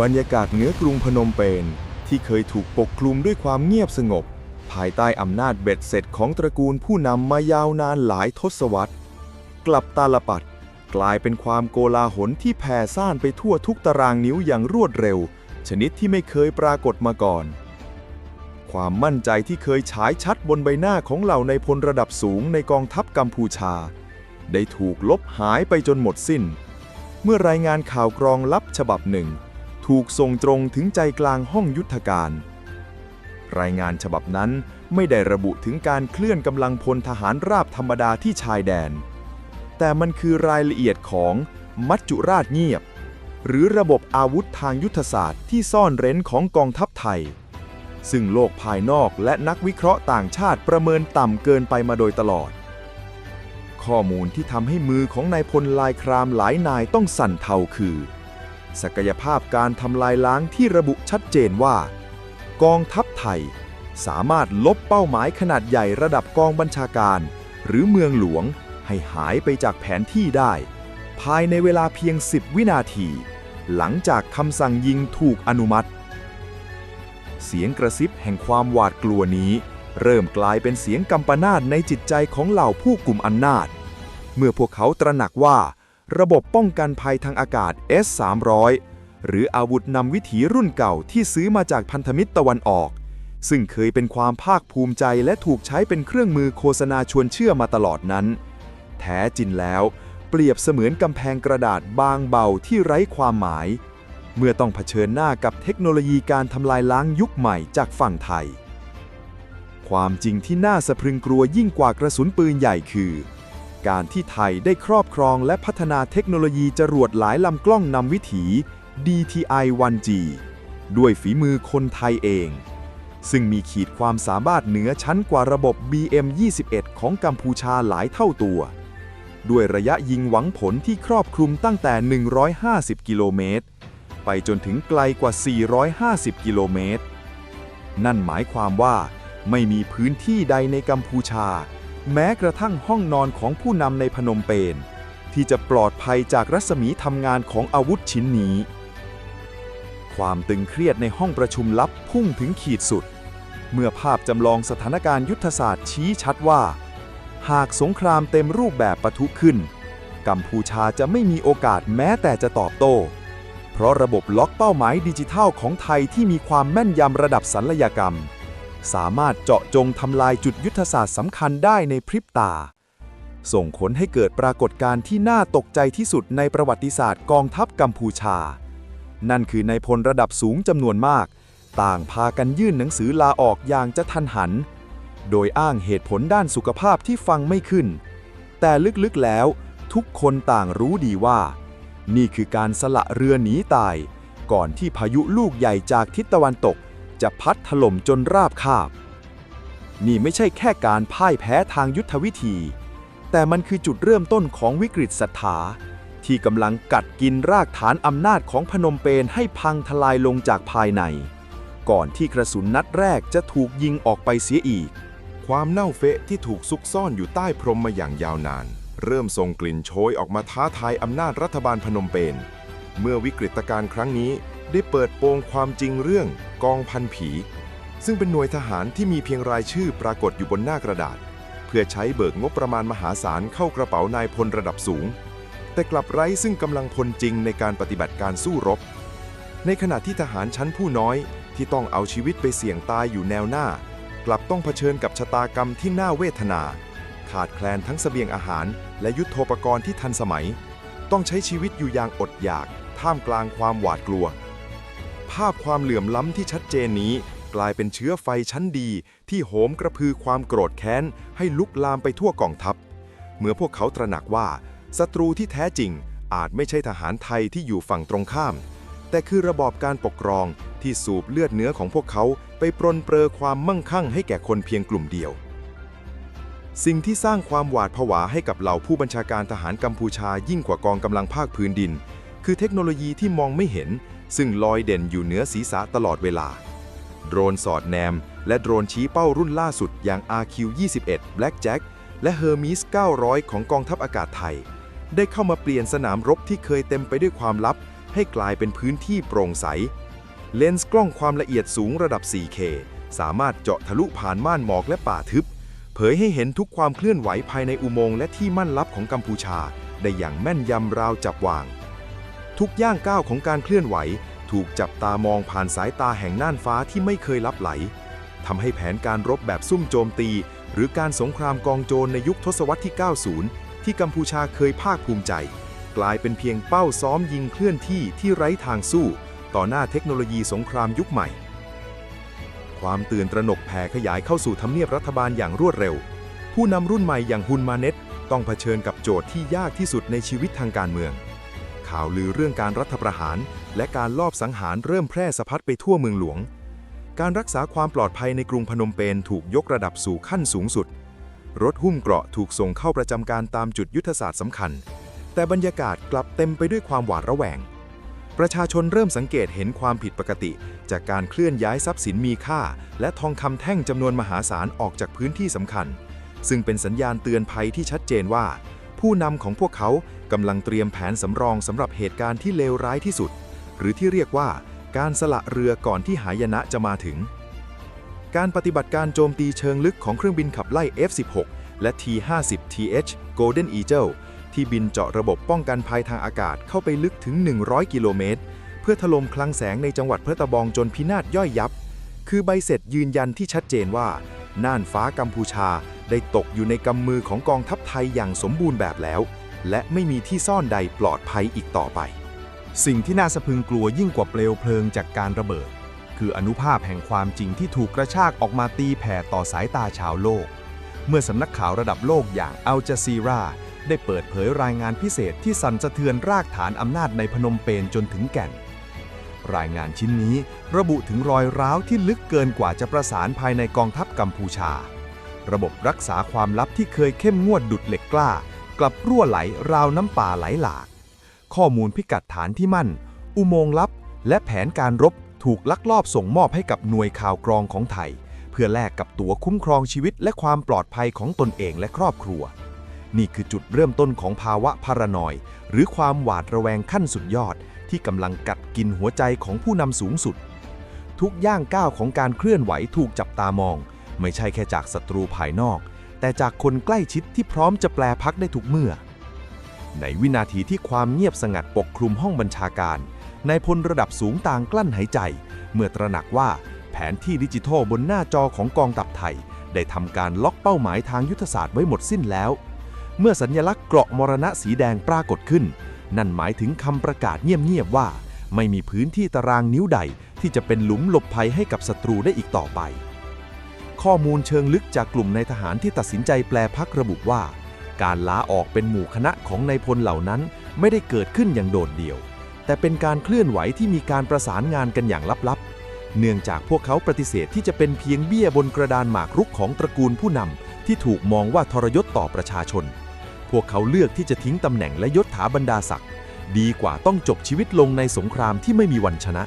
บรรยากาศเหนือกรุงพนมเปญที่เคยถูกปกคลุมด้วยความเงียบสงบ ภายใต้อำนาจเบ็ดเสร็จของตระกูลผู้นำมายาวนานหลายทศวรรษ กลับตาลปัดกลายเป็นความโกลาหลที่แผ่ซ่านไปทั่วทุกตารางนิ้วอย่างรวดเร็ว ชนิดที่ไม่เคยปรากฏมาก่อน ความมั่นใจที่เคยฉายชัดบนใบหน้าของเหล่าในพลระดับสูงในกองทัพกัมพูชา ได้ถูกลบหายไปจนหมดสิ้น เมื่อรายงานข่าวกรองลับฉบับหนึ่ง ถูกส่งตรงถึงใจกลางห้องยุทธการ รายงานฉบับนั้นไม่ได้ระบุถึงการเคลื่อนกำลังพลทหารราบธรรมดาที่ชายแดน แต่มันคือรายละเอียดของมัจจุราชเงียบ หรือระบบอาวุธทางยุทธศาสตร์ที่ซ่อนเร้นของกองทัพไทย ซึ่งโลกภายนอกและนักวิเคราะห์ต่างชาติประเมินต่ำเกินไปมาโดยตลอด ข้อมูลที่ทำให้มือของนายพลลายครามหลายนายต้องสั่นเทาคือ ศักยภาพการทำลายล้างที่ระบุชัดเจนว่า กองทัพไทย สามารถลบเป้าหมายขนาดใหญ่ระดับกองบัญชาการ หรือเมืองหลวงให้หายไปจากแผนที่ได้ ภายในเวลาเพียง 10 วินาที หลังจากคำสั่งยิงถูกอนุมัติ เสียงกระซิบแห่งความหวาดกลัวนี้ เริ่มกลายเป็นเสียงกำปนาตในจิตใจของเหล่าผู้กลุ่มอำนาจ เมื่อพวกเขาตระหนักว่า ระบบป้องกันภัยทางอากาศ S-300 หรืออาวุธนำวิถีรุ่นเก่าที่ซื้อมาจากพันธมิตรตะวันออก ซึ่งเคยเป็นความภาคภูมิใจและถูกใช้เป็นเครื่องมือโฆษณาชวนเชื่อมาตลอดนั้น แท้จริงแล้ว เปรียบเสมือนกำแพงกระดาษบางเบาที่ไร้ความหมาย เมื่อต้องเผชิญหน้ากับเทคโนโลยีการทำลายล้างยุคใหม่จากฝั่งไทย ความจริงที่น่าสะพรึงกลัวยิ่งกว่ากระสุนปืนใหญ่คือ การที่ไทยได้ครอบครองและพัฒนาเทคโนโลยีจรวดหลายลำกล้องนำวิถี DTI 1G ด้วยฝีมือคนไทยเอง ซึ่งมีขีดความสามารถเหนือชั้นกว่าระบบ BM21 ของกัมพูชาหลายเท่าตัว ด้วยระยะยิงหวังผลที่ครอบคลุมตั้งแต่ 150 กิโลเมตร ไปจนถึงไกลกว่า 450 กิโลเมตร นั่นหมายความว่าไม่มีพื้นที่ใดในกัมพูชา แม้กระทั่งห้องนอนของผู้นำในพนมเปญที่จะปลอดภัยจากรัศมีทำงานของอาวุธชิ้นนี้ ความตึงเครียดในห้องประชุมลับพุ่งถึงขีดสุด เมื่อภาพจำลองสถานการณ์ยุทธศาสตร์ชี้ชัดว่า หากสงครามเต็มรูปแบบปะทุขึ้น กัมพูชาจะไม่มีโอกาสแม้แต่จะตอบโต้ เพราะระบบล็อกเป้าหมายดิจิทัลของไทยที่มีความแม่นยำระดับสัลยกรรม สามารถเจาะจงทำลายจุดยุทธศาสตร์สำคัญได้ในพริบตา ส่งผลให้เกิดปรากฏการณ์ที่น่าตกใจที่สุดในประวัติศาสตร์กองทัพกัมพูชา นั่นคือในายพลระดับสูงจำนวนมาก ต่างพากันยื่นหนังสือลาออกอย่างจะทันหัน โดยอ้างเหตุผลด้านสุขภาพที่ฟังไม่ขึ้น แต่ลึกๆแล้ว ทุกคนต่างรู้ดีว่า นี่คือการสละเรือหนีตาย ก่อนที่พายุลูกใหญ่จากทิศตะวันตก จะพัดถล่มจนราบคาบ นี่ไม่ใช่แค่การพ่ายแพ้ทางยุทธวิธี แต่มันคือจุดเริ่มต้นของวิกฤตศรัทธาที่กำลังกัดกินรากฐานอำนาจของพนมเปญให้พังทลายลงจากภายใน ก่อนที่กระสุนนัดแรกจะถูกยิงออกไปเสียอีก ความเน่าเฟะที่ถูกซุกซ่อนอยู่ใต้พรมมาอย่างยาวนาน เริ่มส่งกลิ่นโชยออกมาท้าทายอำนาจรัฐบาลพนมเปญเมื่อวิกฤตการณ์ครั้งนี้ ได้เปิดโปงความจริงเรื่องกองพันผี ซึ่งเป็นหน่วยทหารที่มีเพียงรายชื่อปรากฏอยู่บนหน้ากระดาษ เพื่อใช้เบิกงบประมาณมหาศาลเข้ากระเป๋านายพลระดับสูง แต่กลับไร้ซึ่งกำลังพลจริงในการปฏิบัติการสู้รบ ในขณะที่ทหารชั้นผู้น้อยที่ต้องเอาชีวิตไปเสี่ยงตายอยู่แนวหน้า กลับต้องเผชิญกับชะตากรรมที่น่าเวทนา ขาดแคลนทั้งเสบียงอาหาร และยุทโธปกรณ์ที่ทันสมัย ต้องใช้ชีวิตอยู่อย่างอดอยาก ท่ามกลางความหวาดกลัว ภาพความเหลื่อมล้ำที่ชัดเจนนี้ กลายเป็นเชื้อไฟชั้นดี ที่โหมกระพือความโกรธแค้น ให้ลุกลามไปทั่วกองทัพ เมื่อพวกเขาตระหนักว่าศัตรูที่แท้จริง อาจไม่ใช่ทหารไทยที่อยู่ฝั่งตรงข้าม แต่คือระบอบการปกครองที่สูบเลือดเนื้อของพวกเขาไปปรนเปรอความมั่งคั่งให้แก่คนเพียงกลุ่มเดียว สิ่งที่สร้างความหวาดผวาให้กับเหล่าผู้บัญชาการทหารกัมพูชายิ่งกว่ากองกำลังภาคพื้นดิน คือเทคโนโลยีที่มองไม่เห็น ซึ่งลอยเด่นอยู่เหนือศีรษะตลอดเวลา โดรนสอดแนม และโดรนชี้เป้ารุ่นล่าสุดอย่าง RQ-21 Blackjack และ Hermes 900 ของกองทัพอากาศไทย ได้เข้ามาเปลี่ยนสนามรบที่เคยเต็มไปด้วยความลับ ให้กลายเป็นพื้นที่โปร่งใส เลนส์กล้องความละเอียดสูงระดับ 4K สามารถเจาะทะลุผ่านม่านหมอกและป่าทึบ เผยให้เห็นทุกความเคลื่อนไหวภายในอุโมงค์และที่มั่นลับของกัมพูชา ได้อย่างแม่นยำราวจับวาง ทุกย่างก้าวของการเคลื่อนไหว ถูกจับตามองผ่านสายตาแห่งน่านฟ้าที่ไม่เคยลับไหลทำให้แผนการรบแบบซุ่มโจมตี หรือการสงครามกองโจรในยุคทศวรรษที่ 90 ที่กัมพูชาเคยภาคภูมิใจ กลายเป็นเพียงเป้าซ้อมยิงเคลื่อนที่ที่ไร้ทางสู้ ต่อหน้าเทคโนโลยีสงครามยุคใหม่ ความตื่นตระหนกแผ่ขยายเข้าสู่ทำเนียบรัฐบาลอย่างรวดเร็ว ผู้นำรุ่นใหม่อย่างฮุนมาเน็ตต้องเผชิญกับโจทย์ที่ยากที่สุดในชีวิตทางการเมือง ข่าวลือเรื่องการรัฐประหาร และการลอบสังหารเริ่มแพร่สะพัดไปทั่วเมืองหลวง การรักษาความปลอดภัยในกรุงพนมเปญถูกยกระดับสู่ขั้นสูงสุด รถหุ้มเกราะถูกส่งเข้าประจำการตามจุดยุทธศาสตร์สำคัญ แต่บรรยากาศกลับเต็มไปด้วยความหวาดระแวง ประชาชนเริ่มสังเกตเห็นความผิดปกติ จากการเคลื่อนย้ายทรัพย์สินมีค่า และทองคำแท่งจำนวนมหาศาลออกจากพื้นที่สำคัญ ซึ่งเป็นสัญญาณเตือนภัยที่ชัดเจนว่า ผู้นำของพวกเขากำลังเตรียมแผนสำรองสำหรับเหตุการณ์ที่เลวร้ายที่สุด หรือที่เรียกว่าการสละเรือก่อนที่หายนะจะมาถึง การปฏิบัติการโจมตีเชิงลึกของเครื่องบินขับไล่ F-16 และ T-50TH Golden Eagle ที่บินเจาะระบบป้องกันภัยทางอากาศเข้าไปลึกถึง 100 กิโลเมตร เพื่อถล่มคลังแสงในจังหวัดพระตะบองจนพินาศย่อยยับ คือใบเสร็จยืนยันที่ชัดเจนว่า น่านฟ้ากัมพูชาได้ตกอยู่ในกำมือของกองทัพไทยอย่างสมบูรณ์แบบแล้ว และไม่มีที่ซ่อนใดปลอดภัยอีกต่อไป สิ่งที่น่าสะพรึงกลัวยิ่งกว่าเปลวเพลิงจากการระเบิด คืออนุภาพแห่งความจริงที่ถูกกระชากออกมาตีแผ่ต่อสายตาชาวโลก เมื่อสำนักข่าวระดับโลกอย่างอัลจ z ซีราได้เปิดเผยรายงานพิเศษที่สั่นสะเทือนรากฐานอำนาจในพนมเปญจนถึงแก่น รายงานชิ้นนี้ระบุถึงรอยร้าวที่ลึกเกินกว่าจะประสานภายในกองทัพกัมพูชา ระบบรักษาความลับที่เคยเข้มงวดดุดเหล็กกล้า กลับรั่วไหลราวน้ำป่าไหลหลาก ข้อมูลพิกัดฐานที่มั่น อุโมงค์ลับ และแผนการรบถูกลักลอบส่งมอบให้กับหน่วยข่าวกรองของไทย เพื่อแลกกับตั๋วคุ้มครองชีวิตและความปลอดภัยของตนเองและครอบครัว นี่คือจุดเริ่มต้นของภาวะพารานอย หรือความหวาดระแวงขั้นสุดยอด ที่กำลังกัดกินหัวใจของผู้นำสูงสุด ทุกย่างก้าวของการเคลื่อนไหวถูกจับตามอง ไม่ใช่แค่จากศัตรูภายนอก แต่จากคนใกล้ชิดที่พร้อมจะแปลพักได้ทุกเมื่อ ในวินาทีที่ความเงียบสงัดปกคลุมห้องบัญชาการนายพลระดับสูงต่างกลั้นหายใจ เมื่อตระหนักว่าแผนที่ดิจิทัลบนหน้าจอของกองทัพไทย ได้ทำการล็อกเป้าหมายทางยุทธศาสตร์ไว้หมดสิ้นแล้ว เมื่อสัญญลักษณ์เกราะมรณะสีแดงปรากฏขึ้น นั่นหมายถึงคำประกาศเงียบๆว่า ไม่มีพื้นที่ตารางนิ้วใดที่จะเป็นหลุมหลบภัยให้กับศัตรูได้อีกต่อไป ข้อมูลเชิงลึกจากกลุ่มนายทหารที่ตัดสินใจแปลพักระบุว่า การลาออกเป็นหมู่คณะของนายพลเหล่านั้นไม่ได้เกิดขึ้นอย่างโดดเดี่ยว แต่เป็นการเคลื่อนไหวที่มีการประสานงานกันอย่างลับๆ เนื่องจากพวกเขาปฏิเสธที่จะเป็นเพียงเบี้ยบนกระดานหมากรุกของตระกูลผู้นำที่ถูกมองว่าทรยศต่อประชาชน พวกเขาเลือกที่จะทิ้งตำแหน่งและยศถาบรรดาศักดิ์ดีกว่าต้องจบชีวิตลงในสงครามที่ไม่มีวันชนะ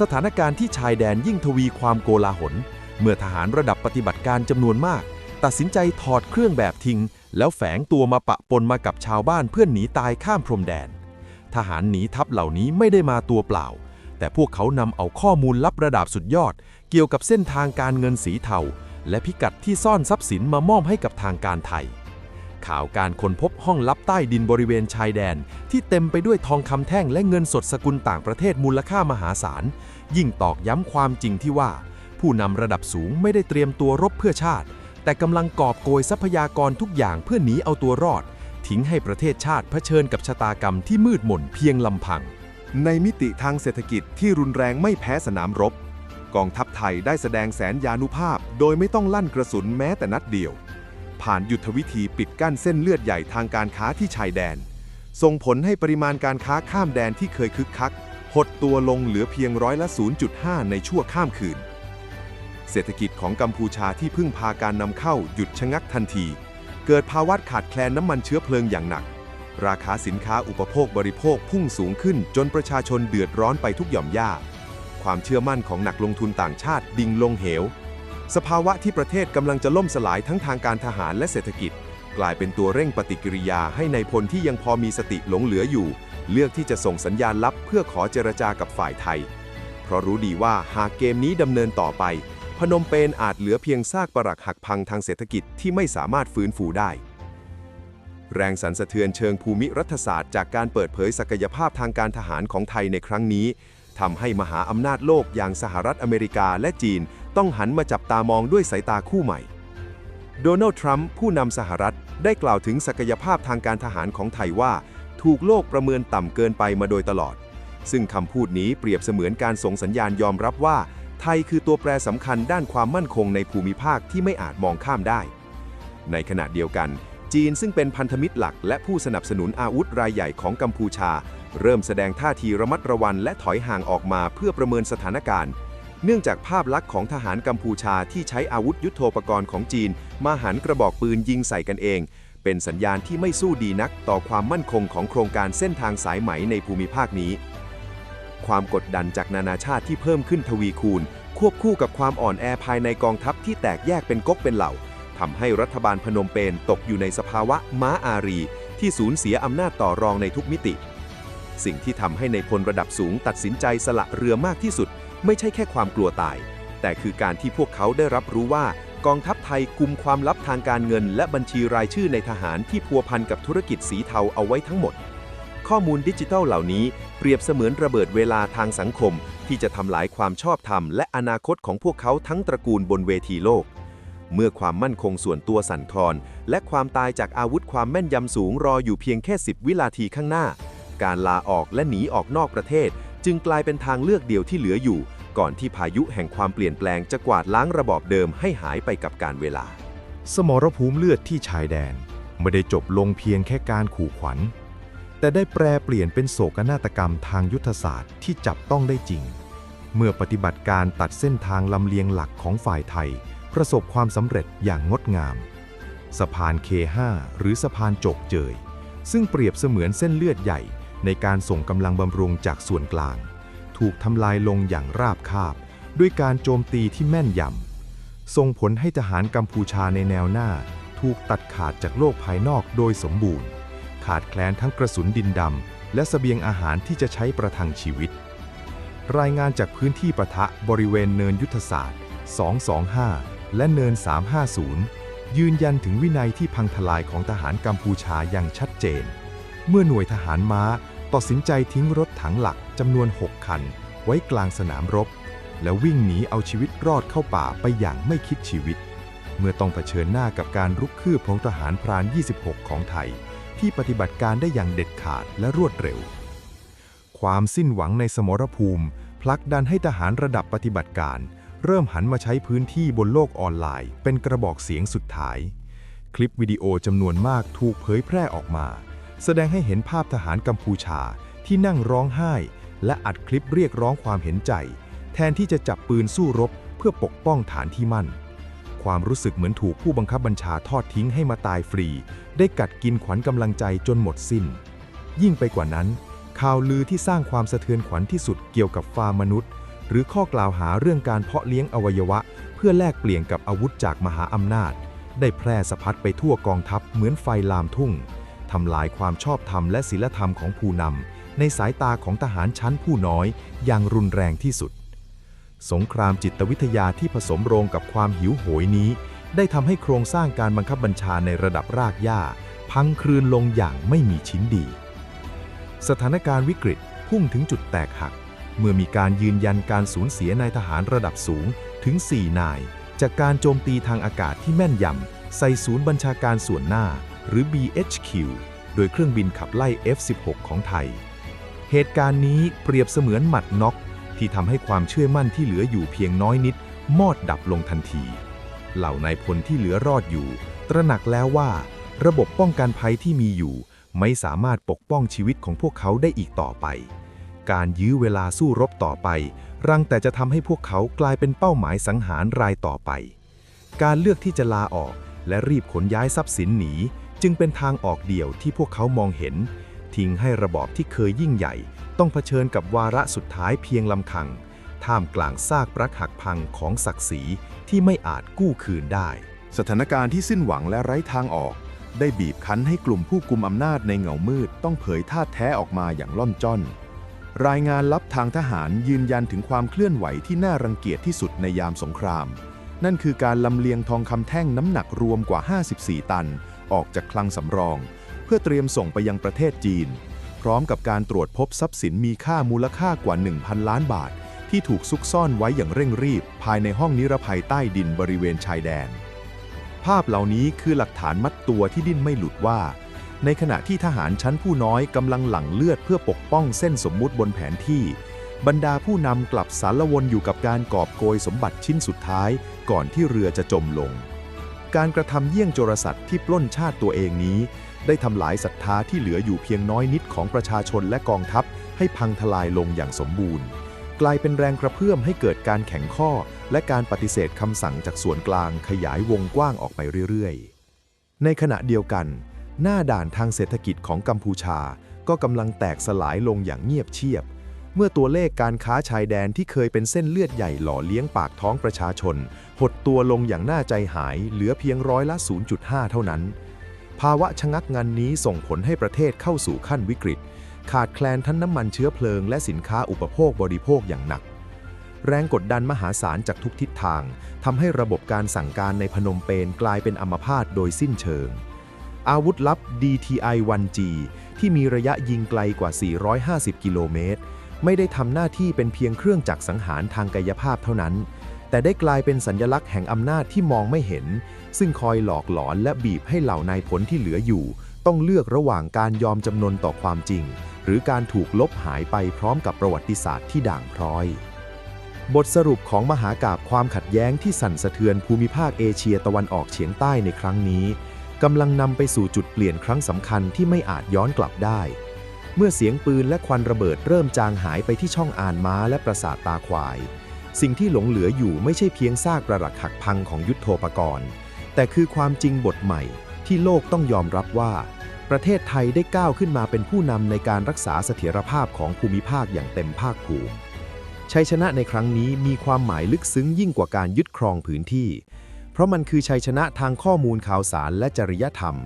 สถานการณ์ที่ชายแดนยิ่งทวีความโกลาหล เมื่อทหารระดับปฏิบัติการจำนวนมาก ตัดสินใจถอดเครื่องแบบทิ้ง แล้วแฝงตัวมาปะปนมากับชาวบ้านเพื่อนหนีตายข้ามพรมแดน ทหารหนีทัพเหล่านี้ไม่ได้มาตัวเปล่า แต่พวกเขานำเอาข้อมูลลับระดับสุดยอด เกี่ยวกับเส้นทางการเงินสีเทาและพิกัดที่ซ่อนทรัพย์สินมามอบให้กับทางการไทย ข่าวการค้นพบห้องลับใต้ดินบริเวณชายแดน ที่เต็มไปด้วยทองคำแท่งและเงินสดสกุลต่างประเทศมูลค่ามหาศาล ยิ่งตอกย้ำความจริงที่ว่า ผู้นำระดับสูงไม่ได้เตรียมตัวรบเพื่อชาติ แต่กำลังกอบโกยทรัพยากรทุกอย่างเพื่อหนีเอาตัวรอด ทิ้งให้ประเทศชาติเผชิญกับชะตากรรมที่มืดมนเพียงลำพัง ในมิติทางเศรษฐกิจที่รุนแรงไม่แพ้สนามรบ กองทัพไทยได้แสดงแสนยานุภาพ โดยไม่ต้องลั่นกระสุนแม้แต่นัดเดียว ผ่านยุทธวิธีปิดกั้นเส้นเลือดใหญ่ทางการค้าที่ชายแดน ส่งผลให้ปริมาณการค้าข้ามแดนที่เคยคึกคัก หดตัวลงเหลือเพียงร้อยละ 0.5 ในชั่วข้ามคืน เศรษฐกิจของกัมพูชาที่พึ่งพาการนำเข้าหยุดชะงักทันที เกิดภาวะขาดแคลนน้ำมันเชื้อเพลิงอย่างหนัก ราคาสินค้าอุปโภคบริโภคพุ่งสูงขึ้นจนประชาชนเดือดร้อนไปทุกหย่อมย่า ความเชื่อมั่นของนักลงทุนต่างชาติดิ่งลงเหว สภาวะที่ประเทศกำลังจะล่มสลายทั้งทางการทหารและเศรษฐกิจ กลายเป็นตัวเร่งปฏิกิริยาให้ในายพลที่ยังพอมีสติหลงเหลืออยู่ เลือกที่จะส่งสัญญาณลับเพื่อขอเจรจากับฝ่ายไทย เพราะรู้ดีว่าหากเกมนี้ดำเนินต่อไป พนมเปญอาจเหลือเพียงซากปรักหักพังทางเศรษฐกิจที่ไม่สามารถฟื้นฟูได้ แรงสั่นสะเทือนเชิงภูมิรัฐศาสตร์จากการเปิดเผยศักยภาพทางการทหารของไทยในครั้งนี้ทำให้มหาอำนาจโลกอย่างสหรัฐอเมริกาและจีน ต้องหันมาจับตามองด้วยสายตาคู่ใหม่ โดนัลด์ ทรัมป์ ผู้นำสหรัฐ ได้กล่าวถึงศักยภาพทางการทหารของไทยว่า ถูกโลกประเมินต่ำเกินไปมาโดยตลอด ซึ่งคำพูดนี้เปรียบเสมือนการส่งสัญญาณยอมรับว่า ไทยคือตัวแปรสำคัญด้านความมั่นคงในภูมิภาคที่ไม่อาจมองข้ามได้ ในขณะเดียวกัน จีนซึ่งเป็นพันธมิตรหลัก และผู้สนับสนุนอาวุธรายใหญ่ของกัมพูชา เริ่มแสดงท่าทีระมัดระวังและถอยห่างออกมาเพื่อประเมินสถานการณ์ เนื่องจากภาพลักษณ์ของทหารกัมพูชาที่ใช้อาวุธยุโทโธปกรณ์ของจีน มาหันกระบอกปืนยิงใส่กันเอง เป็นสัญญาณที่ไม่สู้ดีนักต่อความมั่นคงของโครงการเส้นทางสายไหมในภูมิภาคนี้ ความกดดันจากนานาชาติที่เพิ่มขึ้นทวีคูณ ควบคู่กับความอ่อนแอภายในกองทัพที่แตกแยกเป็นก๊กเป็นเหล่าทำให้รัฐบาลพนมเปญตกอยู่ในสภาวะม้าอารี ที่สูญเสียอำนาจต่อรองในทุกมิติ สิ่งที่ทำให้ในพลระดับสูงตัดสินใจสละเรือมากที่สุด ไม่ใช่แค่ความกลัวตาย แต่คือการที่พวกเขาได้รับรู้ว่ากองทัพไทยกุมความลับทางการเงิน และบัญชีรายชื่อในทหารที่พัวพันกับธุรกิจสีเทาเอาไว้ทั้งหมด ข้อมูลดิจิทัลเหล่านี้เปรียบเสมือนระเบิดเวลาทางสังคม ที่จะทำลายความชอบธรรมและอนาคตของพวกเขาทั้งตระกูลบนเวทีโลก เมื่อความมั่นคงส่วนตัวสั่นคลอน และความตายจากอาวุธความแม่นยำสูงรออยู่เพียงแค่ 10 วินาทีข้างหน้า การลาออกและหนีออกนอกประเทศ จึงกลายเป็นทางเลือกเดียวที่เหลืออยู่ ก่อนที่พายุแห่งความเปลี่ยนแปลงจะกวาดล้างระบอบเดิมให้หายไปกับการเวลา สมรภูมิเลือดที่ชายแดน ไม่ได้จบลงเพียงแค่การขู่ขวัญ แต่ได้แปรเปลี่ยนเป็นโศกนาฏกรรมทางยุทธศาสตร์ที่จับต้องได้จริง เมื่อปฏิบัติการตัดเส้นทางลำเลียงหลักของฝ่ายไทย ประสบความสำเร็จอย่างงดงาม สะพาน K5 หรือสะพานจกเจย ซึ่งเปรียบเสมือนเส้นเลือดใหญ่ ในการส่งกำลังบำรุงจากส่วนกลาง ถูกทำลายลงอย่างราบคาบ ด้วยการโจมตีที่แม่นยำส่งผลให้ทหารกัมพูชาในแนวหน้า ถูกตัดขาดจากโลกภายนอกโดยสมบูรณ์ ขาดแคลนทั้งกระสุนดินดำและสเสบียงอาหารที่จะใช้ประทังชีวิต รายงานจากพื้นที่ปะทะบริเวณเนินยุทธศาสตร์ 225 และเนิน 350 ยืนยันถึงวินัยที่พังทลายของทหารกัมพูชาอย่างชัดเจน เมื่อหน่วยทหารม้าตัดสินใจทิ้งรถถังหลักจำนวน 6 คัน ไว้กลางสนามรบ แล้ววิ่งหนีเอาชีวิตรอดเข้าป่าไปอย่างไม่คิดชีวิต เมื่อต้องเผชิญหน้ากับการรุกคืบของทหารพราน 26 ของไทย ที่ปฏิบัติการได้อย่างเด็ดขาดและรวดเร็ว ความสิ้นหวังในสมรภูมิ ผลักดันให้ทหารระดับปฏิบัติการ เริ่มหันมาใช้พื้นที่บนโลกออนไลน์ เป็นกระบอกเสียงสุดท้าย คลิปวิดีโอจำนวนมากถูกเผยแพร่ออกมา แสดงให้เห็นภาพทหารกัมพูชาที่นั่งร้องไห้ และอัดคลิปเรียกร้องความเห็นใจ แทนที่จะจับปืนสู้รบเพื่อปกป้องฐานที่มั่น ความรู้สึกเหมือนถูกผู้บังคับบัญชาทอดทิ้งให้มาตายฟรี ได้กัดกินขวัญกำลังใจจนหมดสิ้น ยิ่งไปกว่านั้น ข่าวลือที่สร้างความสะเทือนขวัญที่สุดเกี่ยวกับฟาร์มมนุษย์ หรือข้อกล่าวหาเรื่องการเพาะเลี้ยงอวัยวะ เพื่อแลกเปลี่ยนกับอาวุธจากมหาอำนาจ ได้แพร่สะพัดไปทั่วกองทัพเหมือนไฟลามทุ่งทำลายความชอบธรรมและศีลธรรมของผู้นำในสายตาของทหารชั้นผู้น้อยอย่างรุนแรงที่สุด สงครามจิตวิทยาที่ผสมโรงกับความหิวโหยนี้ ได้ทำให้โครงสร้างการบังคับบัญชาในระดับรากหญ้า พังคลืนลงอย่างไม่มีชิ้นดี สถานการณ์วิกฤตพุ่งถึงจุดแตกหัก เมื่อมีการยืนยันการสูญเสียนายทหารระดับสูงถึง 4 นาย จากการโจมตีทางอากาศที่แม่นยำใส่ศูนย์บัญชาการส่วนหน้า หรือ BHQ โดยเครื่องบินขับไล่ F-16 ของไทย เหตุการณ์นี้เปรียบเสมือนหมัดน็อก ที่ทำให้ความเชื่อมั่นที่เหลืออยู่เพียงน้อยนิด มอดดับลงทันที เหล่านายพลที่เหลือรอดอยู่ ตระหนักแล้วว่า ระบบป้องกันภัยที่มีอยู่ ไม่สามารถปกป้องชีวิตของพวกเขาได้อีกต่อไป การยื้อเวลาสู้รบต่อไป รังแต่จะทำให้พวกเขากลายเป็นเป้าหมายสังหารรายต่อไป การเลือกที่จะลาออกและรีบขนย้ายทรัพย์สินหนี จึงเป็นทางออกเดียวที่พวกเขามองเห็น ทิ้งให้ระบอบที่เคยยิ่งใหญ่ ต้องเผชิญกับวาระสุดท้ายเพียงลำพัง ท่ามกลางซากปรักหักพังของศักดิ์ศรีที่ไม่อาจกู้คืนได้ สถานการณ์ที่สิ้นหวังและไร้ทางออก ได้บีบคั้นให้กลุ่มผู้กุมอำนาจในเงามืด ต้องเผยท่าแท้ออกมาอย่างล่อนจ้อน รายงานลับทางทหารยืนยันถึงความเคลื่อนไหวที่น่ารังเกียจที่สุดในยามสงคราม นั่นคือการลำเลียงทองคำแท่งน้ำหนักรวมกว่า 54 ตัน ออกจากคลังสำรอง เพื่อเตรียมส่งไปยังประเทศจีน พร้อมกับการตรวจพบทรัพย์สินมีค่ามูลค่ากว่า 1,000 ล้านบาท ที่ถูกซุกซ่อนไว้อย่างเร่งรีบ ภายในห้องนิรภัยใต้ดินบริเวณชายแดน ภาพเหล่านี้คือหลักฐานมัดตัวที่ดิ้นไม่หลุดว่า ในขณะที่ทหารชั้นผู้น้อยกำลังหลั่งเลือดเพื่อปกป้องเส้นสมมุติบนแผนที่ บรรดาผู้นำกลับสารวนอยู่กับการกอบโกยสมบัติชิ้นสุดท้าย ก่อนที่เรือจะจมลง การกระทำเยี่ยงโจรสลัดที่ปล้นชาติตัวเองนี้ ได้ทำลายศรัทธาที่เหลืออยู่เพียงน้อยนิดของประชาชนและกองทัพ ให้พังทลายลงอย่างสมบูรณ์ กลายเป็นแรงกระเพื่อมให้เกิดการแข่งข้อ และการปฏิเสธคำสั่งจากส่วนกลางขยายวงกว้างออกไปเรื่อยๆ ในขณะเดียวกัน หน้าด่านทางเศรษฐกิจของกัมพูชา ก็กำลังแตกสลายลงอย่างเงียบเชียบเมื่อตัวเลขการค้าชายแดนที่เคยเป็นเส้นเลือดใหญ่หล่อเลี้ยงปากท้องประชาชน หดตัวลงอย่างน่าใจหายเหลือเพียงร้อยละ 0.5 เท่านั้น ภาวะชะงักงันนี้ส่งผลให้ประเทศเข้าสู่ขั้นวิกฤต ขาดแคลนทั้งน้ำมันเชื้อเพลิงและสินค้าอุปโภคบริโภคอย่างหนัก แรงกดดันมหาศาลจากทุกทิศทางทำให้ระบบการสั่งการในพนมเปญกลายเป็นอัมพาตโดยสิ้นเชิง อาวุธลับ DTI-1G ที่มีระยะยิงไกลกว่า 450 กิโลเมตร ไม่ได้ทำหน้าที่เป็นเพียงเครื่องจักรสังหารทางกายภาพเท่านั้น แต่ได้กลายเป็นสัญลักษณ์แห่งอำนาจที่มองไม่เห็น ซึ่งคอยหลอกหลอนและบีบให้เหล่านายพลที่เหลืออยู่ ต้องเลือกระหว่างการยอมจำนนต่อความจริง หรือการถูกลบหายไปพร้อมกับประวัติศาสตร์ที่ด่างพร้อย บทสรุปของมหากาบความขัดแย้งที่สั่นสะเทือนภูมิภาคเอเชียตะวันออกเฉียงใต้ในครั้งนี้กำลังนำไปสู่จุดเปลี่ยนครั้งสำคัญที่ไม่อาจย้อนกลับได้ เมื่อเสียงปืนและควันระเบิดเริ่มจางหายไปที่ช่องอ่านม้าและปราสาทตาควาย สิ่งที่หลงเหลืออยู่ไม่ใช่เพียงซากประหลักหักพังของยุทธโธปกรณ์ แต่คือความจริงบทใหม่ที่โลกต้องยอมรับว่า ประเทศไทยได้ก้าวขึ้นมาเป็นผู้นำในการรักษาเสถียรภาพของภูมิภาคอย่างเต็มภาคภูมิชัยชนะในครั้งนี้มีความหมายลึกซึ้งยิ่งกว่าการยึดครองพื้นที่ เพราะมันคือชัยชนะทางข้อมูลข่าวสารและจริยธรรม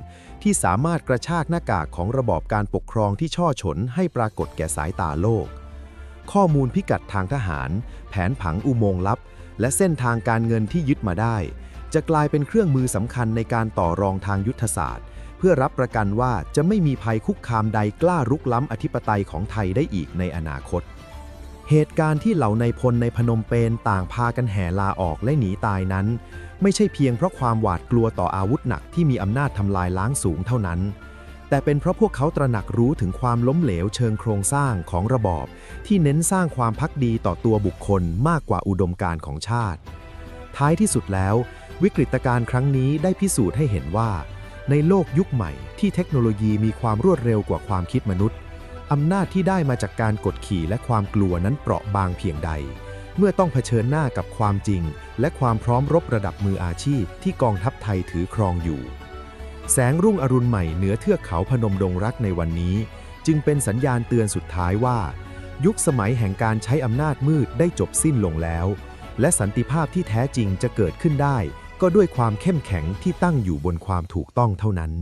ที่สามารถกระชากหน้ากากของระบอบการปกครองที่ช่อฉนให้ปรากฏแก่สายตาโลก ข้อมูลพิกัดทางทหาร แผนผังอุโมงค์ลับ และเส้นทางการเงินที่ยึดมาได้ จะกลายเป็นเครื่องมือสำคัญในการต่อรองทางยุทธศาสตร์ เพื่อรับประกันว่าจะไม่มีภัยคุกคามใดกล้ารุกล้ำอธิปไตยของไทยได้อีกในอนาคต เหตุการณ์ที่เหล่านายพลในพนมเปญต่างพากันแห่ลาออกและหนีตายนั้น ไม่ใช่เพียงเพราะความหวาดกลัวต่ออาวุธหนักที่มีอำนาจทำลายล้างสูงเท่านั้น แต่เป็นเพราะพวกเขาตระหนักรู้ถึงความล้มเหลวเชิงโครงสร้างของระบอบ ที่เน้นสร้างความพักดีต่อตัวบุคคลมากกว่าอุดมการณ์ของชาติ ท้ายที่สุดแล้ว วิกฤตการณ์ครั้งนี้ได้พิสูจน์ให้เห็นว่า ในโลกยุคใหม่ที่เทคโนโลยีมีความรวดเร็วกว่าความคิดมนุษย์อำนาจที่ได้มาจากการกดขี่และความกลัวนั้นเปราะบางเพียงใด เมื่อต้องเผชิญหน้ากับความจริง และความพร้อมรบระดับมืออาชีพที่กองทัพไทยถือครองอยู่ แสงรุ่งอรุณใหม่เหนือเทือกเขาพนมดงรักในวันนี้ จึงเป็นสัญญาณเตือนสุดท้ายว่า ยุคสมัยแห่งการใช้อำนาจมืดได้จบสิ้นลงแล้ว และสันติภาพที่แท้จริงจะเกิดขึ้นได้ ก็ด้วยความเข้มแข็งที่ตั้งอยู่บนความถูกต้องเท่านั้น